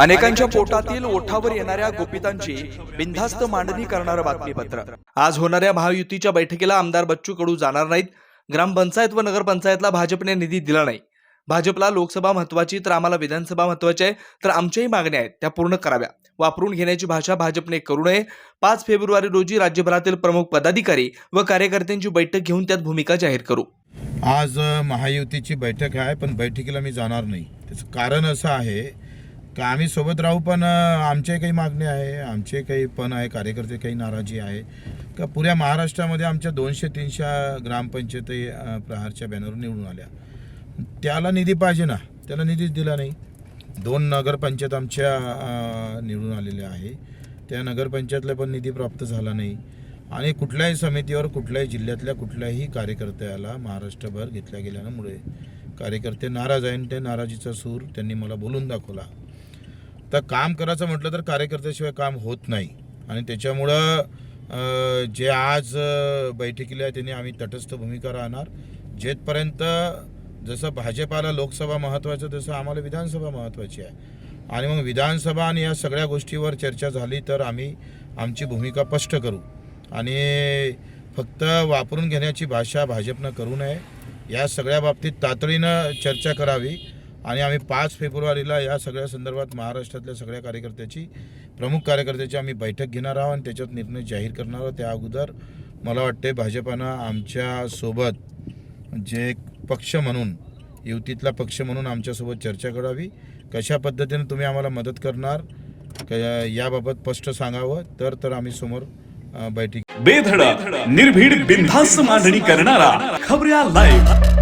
अनेकांच्या पोटातील ओठावर येणाऱ्या गोपितांची बिनधास्त मांडणी करणारं बातमीपत्र. आज होणाऱ्या महायुतीच्या बैठकीला आमदार बच्चू कडू जाणार नाहीत. ग्रामपंचायत व नगरपंचायतला भाजपने निधी दिला नाही. भाजपला लोकसभा महत्वाची तर आम्हाला विधानसभा महत्वाची आहे तर आमच्याही मागण्या आहेत त्या पूर्ण कराव्या. वापरून घेण्याची भाषा भाजपने करू नये. पाच फेब्रुवारी रोजी राज्यभरातील प्रमुख पदाधिकारी व कार्यकर्त्यांची बैठक घेऊन त्यात भूमिका जाहीर करू. आज महायुतीची बैठक आहे पण बैठकीला मी जाणार नाही. त्याचं कारण असं आहे का आम्ही सोबत राहू पण आमचे काही मागणे आहे आमचे काही पण आहे कार्यकर्ते काही नाराजी आहे. का पुऱ्या महाराष्ट्रामध्ये आमच्या दोनशे तीनशे ग्रामपंचायती प्रहारच्या बॅनरवर निवडून आल्या. त्याला निधी पाहिजे ना त्याला निधीच दिला नाही. दोन नगरपंचायत आमच्या निवडून आलेल्या आहे. त्या नगरपंचायतला पण निधी प्राप्त झाला नाही. आणि कुठल्याही समितीवर कुठल्याही जिल्ह्यातल्या कुठल्याही कार्यकर्त्याला महाराष्ट्रभर घेतल्या गेल्यामुळे कार्यकर्ते नाराज आहे आणि त्या नाराजीचा सूर त्यांनी मला बोलून दाखवला. तर काम करायचं म्हटलं तर कार्यकर्त्याशिवाय काम होत नाही. आणि त्याच्यामुळं जे आज बैठकीला आहे त्यांनी आम्ही तटस्थ भूमिका राहणार. जेथपर्यंत जसं भाजपाला लोकसभा महत्त्वाचं तसं आम्हाला विधानसभा महत्त्वाची आहे. आणि मग विधानसभा आणि या सगळ्या गोष्टीवर चर्चा झाली तर आम्ही आमची भूमिका स्पष्ट करू. आणि फक्त वापरून घेण्याची भाषा भाजपनं करू नये. या सगळ्या बाबतीत तातडीनं चर्चा करावी. आणि आम्ही पाच फेब्रुवारीला या सगळ्या संदर्भात महाराष्ट्रातल्या सगळ्या कार्यकर्त्याची प्रमुख कार्यकर्त्याची आम्ही बैठक घेणार आहोत आणि त्याच्यात निर्णय जाहीर करणार आहोत. त्या अगोदर मला वाटते भाजपानं आमच्यासोबत जे पक्ष म्हणून युतीतला पक्ष म्हणून आमच्यासोबत चर्चा करावी. कशा पद्धतीने तुम्ही आम्हाला मदत करणार याबाबत स्पष्ट सांगावं. तर तर आम्ही समोर बैठक बेधडक निर्भीड बिनधास्त मांडणी करणारा खबऱ्या लाईव्ह